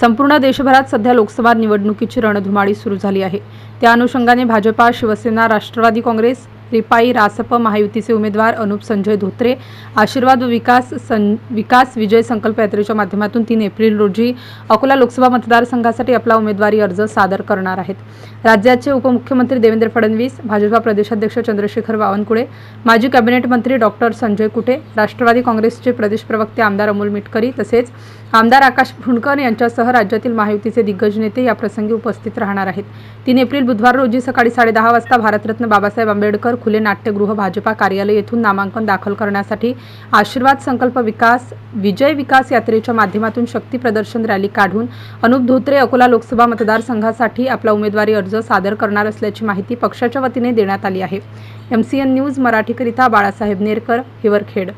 संपूर्ण देशभरात सध्या लोकसभा निवडणुकीची रणधुमाळी सुरू झाली आहे. त्या अनुषंगाने भाजपा शिवसेना राष्ट्रवादी काँग्रेस रिपाई रासप महायुतीचे उमेदवार अनुप संजय धोत्रे आशीर्वाद व विकास सं विकास विजय संकल्प यात्रेच्या माध्यमातून तीन एप्रिल रोजी अकोला लोकसभा मतदारसंघासाठी आपला उमेदवारी अर्ज सादर करणार आहेत. राज्याचे उपमुख्यमंत्री देवेंद्र फडणवीस भाजपा प्रदेशाध्यक्ष चंद्रशेखर बावनकुळे माजी कॅबिनेट मंत्री डॉक्टर संजय कुटे राष्ट्रवादी काँग्रेसचे प्रदेश प्रवक्ते आमदार अमोल मिटकरी तसेच आमदार आकाश फुंडकर यांच्यासह राज्यातील महायुतीचे दिग्गज नेते याप्रसंगी उपस्थित राहणार आहेत. तीन एप्रिल बुधवार रोजी सकाळी साडेदहा वाजता भारतरत्न बाबासाहेब आंबेडकर खुले नाट्यगृह भाजपा कार्यालय येथून नामांकन दाखल करण्यासाठी आशीर्वाद संकल्प विकास विजय विकास यात्रेच्या माध्यमातून शक्ती प्रदर्शन रॅली काढून अनुप धोत्रे अकोला लोकसभा मतदारसंघासाठी आपला उमेदवारी अर्ज सादर करणार असल्याची माहिती पक्षाच्या वतीने देण्यात आली आहे. एम सी एन न्यूज मराठीकरिता बाळासाहेब नेरकर हिवरखेड.